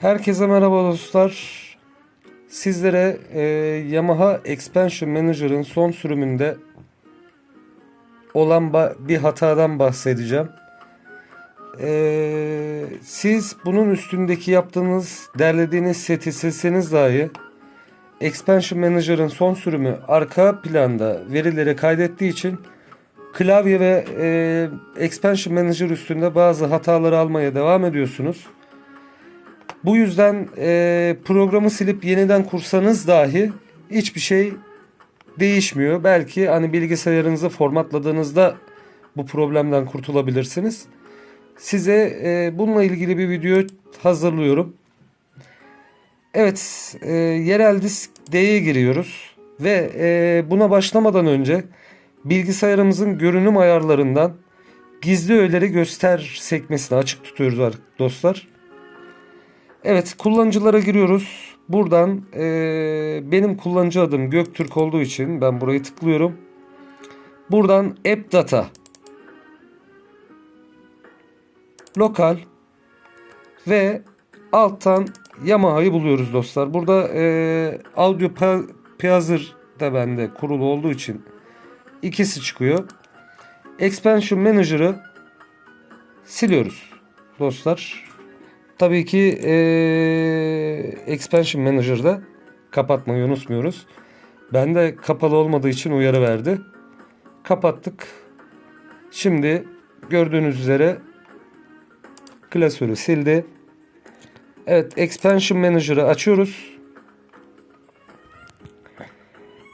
Herkese merhaba dostlar. Sizlere e, Yamaha Expansion Manager'ın son sürümünde olan bir hatadan bahsedeceğim. E, siz bunun üstündeki yaptığınız, derlediğiniz seti silseniz dahi Expansion Manager'ın son sürümü arka planda verileri kaydettiği için klavye ve e, Expansion Manager üstünde bazı hataları almaya devam ediyorsunuz. Bu yüzden e, programı silip yeniden kursanız dahi hiçbir şey değişmiyor. Belki hani bilgisayarınızı formatladığınızda bu problemden kurtulabilirsiniz. Size e, bununla ilgili bir video hazırlıyorum. Evet, e, yerel disk D'ye giriyoruz ve e, buna başlamadan önce bilgisayarımızın görünüm ayarlarından gizli öğeleri göster sekmesini açık tutuyoruz ar- dostlar. Evet kullanıcılara giriyoruz. Buradan eee, benim kullanıcı adım Göktürk olduğu için ben burayı tıklıyorum. Buradan App Data Lokal ve alttan Yamaha'yı buluyoruz dostlar. Burada eee Audio Piazır da bende kurulu olduğu için ikisi çıkıyor. Expansion Manager'ı siliyoruz dostlar. Tabii ki eee, Expansion Manager'da kapatmayı unutmuyoruz. Bende kapalı olmadığı için uyarı verdi. Kapattık. Şimdi gördüğünüz üzere klasörü sildi. Evet Expansion Manager'ı açıyoruz.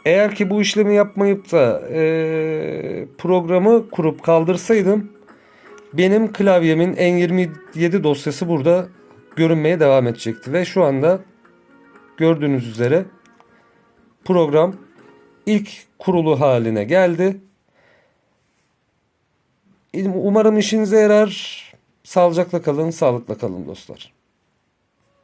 Eğer ki bu işlemi yapmayıp da eee, programı kurup kaldırsaydım benim klavyemin N27 dosyası burada görünmeye devam edecekti. Ve şu anda gördüğünüz üzere program ilk kurulu haline geldi. Umarım işinize yarar. Sağlıcakla kalın, sağlıkla kalın dostlar.